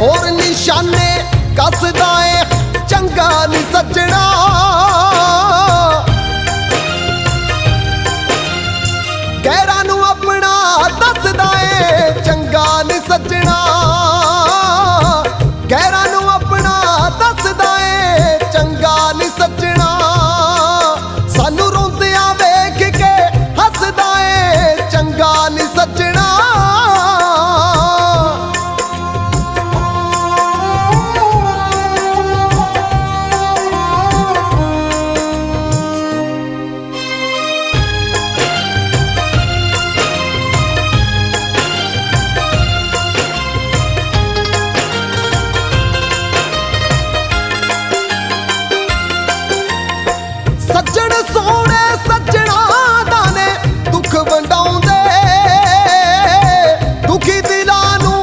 ਹੋਰ ਨਿਸ਼ਾਨੇ ਕੱਸਦਾ ਏ, ਚੰਗਾ ਨਹੀਂ ਸੱਜਣਾ। ਗੈਰਾਂ ਨੂੰ ਆਪਣਾ ਦੱਸਦਾ ਏ, ਚੰਗਾ ਨਹੀਂ ਸੱਜਣਾ। ਗੈਰਾਂ ਸੱਜਣ ਸੋਹਣੇ ਸੱਜਣਾ